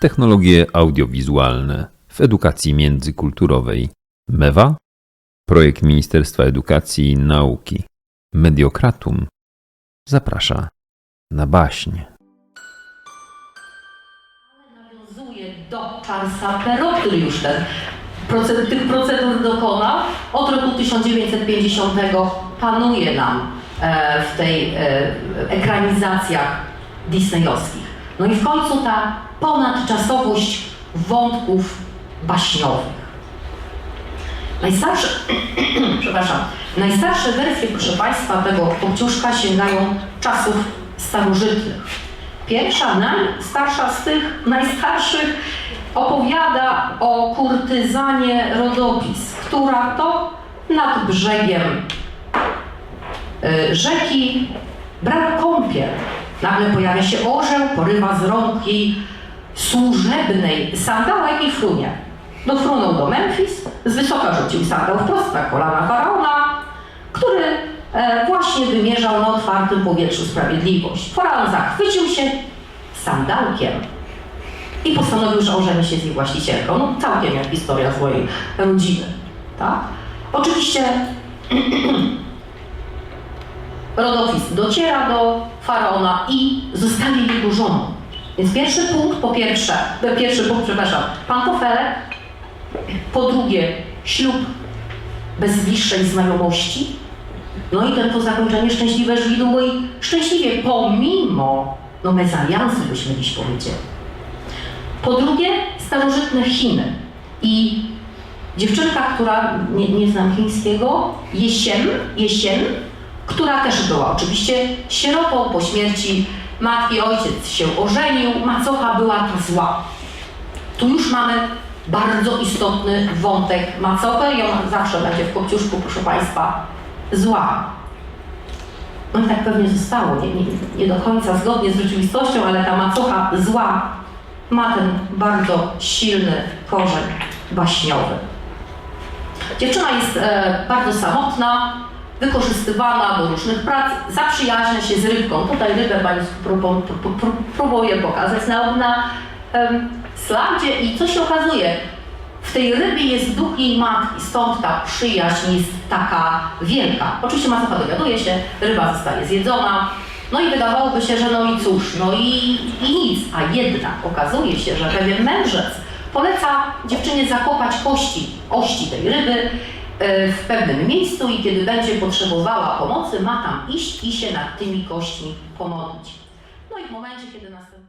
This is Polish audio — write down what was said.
technologie audiowizualne w edukacji międzykulturowej. MEWA? Projekt Ministerstwa Edukacji i Nauki. Mediokratum zaprasza na baśń. nawiązuje do Charlesa Perrault, który już ten proced, tych procedur dokonał. Od roku 1950 panuje nam e, w tej e, ekranizacjach disneyowskich. No i w końcu ta ponadczasowość wątków baśniowych. Najstarsze, przepraszam, najstarsze wersje, proszę Państwa, tego kopciuszka sięgają czasów starożytnych. Pierwsza, najstarsza z tych najstarszych opowiada o kurtyzanie rodopis, która to nad brzegiem y, rzeki brała kąpiel. Nagle pojawia się orzeł, porywa z rąk jej służebnej sandała, i frunie. Dofrunął do Memphis, z wysoka rzucił sandał wprost na kolana faraona, który e, właśnie wymierzał na otwartym powietrzu sprawiedliwość. Faraon zachwycił się sandałkiem i postanowił, że ożeni się z jej właścicielką. No całkiem jak historia swojej rodziny, tak? Oczywiście Rodofis dociera do faraona i zostaje jego żoną. Więc pierwszy punkt, po pierwsze, e, pierwszy punkt, przepraszam, pantofelek, po drugie ślub bez bliższej znajomości, no i ten to zakończenie szczęśliwe żyli i szczęśliwie, pomimo no mezaliansu byśmy dziś powiedzieli. Po drugie, starożytne Chiny i dziewczynka, która, nie, nie znam chińskiego, Jesien, Jesien, która też była oczywiście sierotą po śmierci matki, ojciec się ożenił, macocha była ta zła. Tu już mamy bardzo istotny wątek macochę i ona zawsze będzie w kopciuszku, proszę Państwa, zła. No i tak pewnie zostało, nie, nie, nie do końca zgodnie z rzeczywistością, ale ta macocha zła ma ten bardzo silny korzeń baśniowy. Dziewczyna jest e, bardzo samotna, wykorzystywana do różnych prac, zaprzyjaźnia się z rybką. Tutaj rybę Państwu próbu- pró- pró- próbuję pokazać na, na em, slajdzie i co się okazuje? W tej rybie jest duch jej matki, stąd ta przyjaźń jest taka wielka. Oczywiście macocha dowiaduje się, ryba zostaje zjedzona, no i wydawałoby się, że no i cóż, no i, i nic, a jednak okazuje się, że pewien mędrzec poleca dziewczynie zakopać kości, ości tej ryby w pewnym miejscu i kiedy będzie potrzebowała pomocy, ma tam iść i się nad tymi kośćmi pomodlić. No i w momencie, kiedy następuje...